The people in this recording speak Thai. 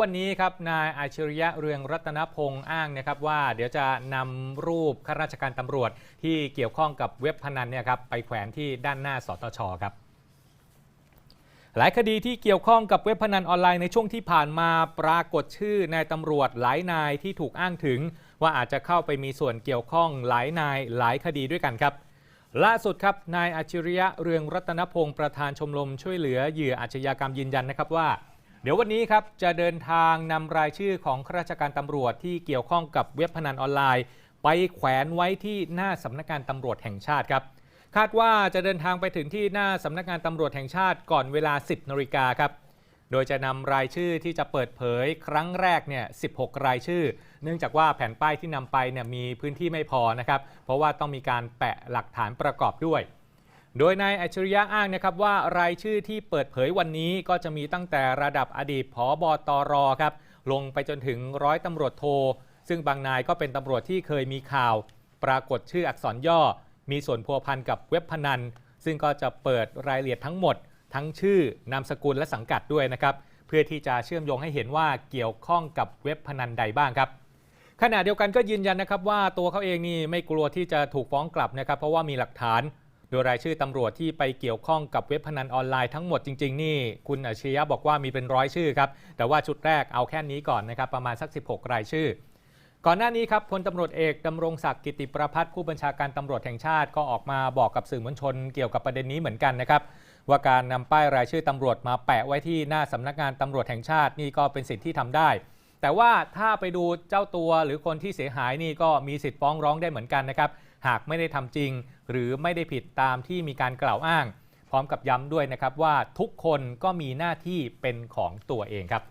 วันนี้ครับนายอาชิริยะเรืองรัตนพงษ์อ้างนะครับว่าเดี๋ยวจะนำรูปข้าราชการตำรวจที่เกี่ยวข้องกับเว็บพนันเนี่ยครับไปแขวนที่ด้านหน้าสตชครับหลายคดีที่เกี่ยวข้องกับเว็บพนันออนไลน์ในช่วงที่ผ่านมาปรากฏชื่อนายตำรวจหลายนายที่ถูกอ้างถึง ว่าอาจจะเข้าไปมีส่วนเกี่ยวข้องหลายนายหลายคดีด้วยกันครับล่าสุดครับนายอาชิริยะเรืองรัตนพงศ์ประธานชมรมช่วยเหลือเหยื่ออาชญากรรมยืนยันนะครับว่า เดี๋ยววันนี้ครับจะเดินทางนำรายชื่อของข้าราชการตำรวจที่เกี่ยวข้องกับเว็บพนันออนไลน์ ไปแขวนไว้ที่หน้าสำนักงานตำรวจแห่งชาติครับคาดว่าจะเดินทางไปถึงที่หน้าสำนักงานตำรวจแห่งชาติก่อนเวลา 10นาฬิกาครับ โดยจะนำรายชื่อที่จะเปิดเผยครั้งแรกเนี่ย 16 รายชื่อ เนื่องจากว่าแผ่นป้ายที่นำไปเนี่ยมีพื้นที่ไม่พอนะครับ เพราะว่าต้องมีการแปะหลักฐานประกอบด้วย โดยนายอัจฉริยะอ้างนะครับว่ารายชื่อที่เปิดเผยวันนี้ก็จะมีตั้งแต่ระดับอดีตผอบตรครับลงไปจนถึงร้อยตำรวจโท ซึ่งบางนายก็เป็นตำรวจที่เคยมีข่าว ปรากฏชื่ออักษรย่อ มีส่วนพัวพันกับเว็บพนัน ซึ่งก็จะเปิดรายละเอียดทั้งหมด ทั้งชื่อนามสกุลและสังกัดด้วยนะครับเพื่อที่จะเชื่อมโยงให้เห็นว่าเกี่ยวข้องกับเว็บพนันใดบ้างครับขณะเดียวกันก็ยืนยันนะครับว่าตัวเขาเองนี่ไม่กลัวที่จะถูกฟ้องกลับนะครับ เพราะว่ามีหลักฐาน โดยรายชื่อตำรวจที่ไปเกี่ยวข้องกับเว็บพนันออนไลน์ทั้งหมดจริง ๆ นี่ คุณอาชริยะบอกว่ามีเป็นร้อยชื่อครับ แต่ว่าชุดแรกเอาแค่นี้ก่อนนะครับ ประมาณสัก 16 รายชื่อ ก่อนหน้านี้ครับพลตำรวจเอกดำรงศักดิ์กิติประพัฒน์ผู้บัญชาการตำรวจแห่งชาติก็ออกมาบอกกับสื่อมวลชนเกี่ยวกับประเด็นนี้เหมือนกันนะครับว่าการนำป้ายรายชื่อตำรวจมาแปะไว้ที่หน้าสำนักงานตำรวจแห่งชาตินี่ก็เป็นสิทธิ์ที่ทำได้ แต่ว่าถ้าไปดูเจ้าตัวหรือคนที่เสียหายนี่ก็มีสิทธิ์ฟ้องร้องได้เหมือนกันนะครับ หากไม่ได้ทำจริง หรือไม่ได้ผิดตามที่มีการกล่าวอ้าง พร้อมกับย้ำด้วยนะครับว่าทุกคนก็มีหน้าที่เป็นของตัวเองครับ